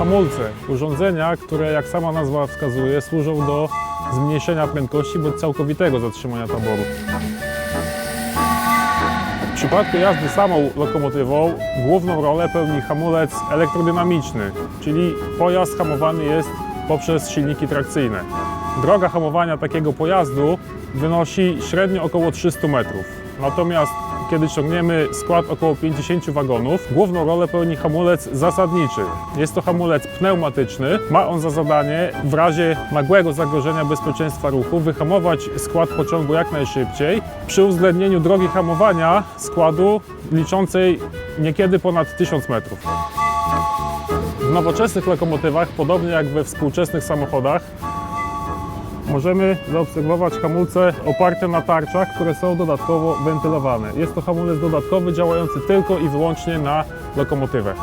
hamulce. Urządzenia, które jak sama nazwa wskazuje, służą do zmniejszenia prędkości bądź całkowitego zatrzymania taboru. W przypadku jazdy samą lokomotywą główną rolę pełni hamulec elektrodynamiczny, czyli pojazd hamowany jest poprzez silniki trakcyjne. Droga hamowania takiego pojazdu wynosi średnio około 300 metrów. Natomiast kiedy ciągniemy skład około 50 wagonów, główną rolę pełni hamulec zasadniczy. Jest to hamulec pneumatyczny. Ma on za zadanie w razie nagłego zagrożenia bezpieczeństwa ruchu wyhamować skład pociągu jak najszybciej przy uwzględnieniu drogi hamowania składu liczącej niekiedy ponad 1000 metrów. W nowoczesnych lokomotywach, podobnie jak we współczesnych samochodach, możemy zaobserwować hamulce oparte na tarczach, które są dodatkowo wentylowane. Jest to hamulec dodatkowy działający tylko i wyłącznie na lokomotywę.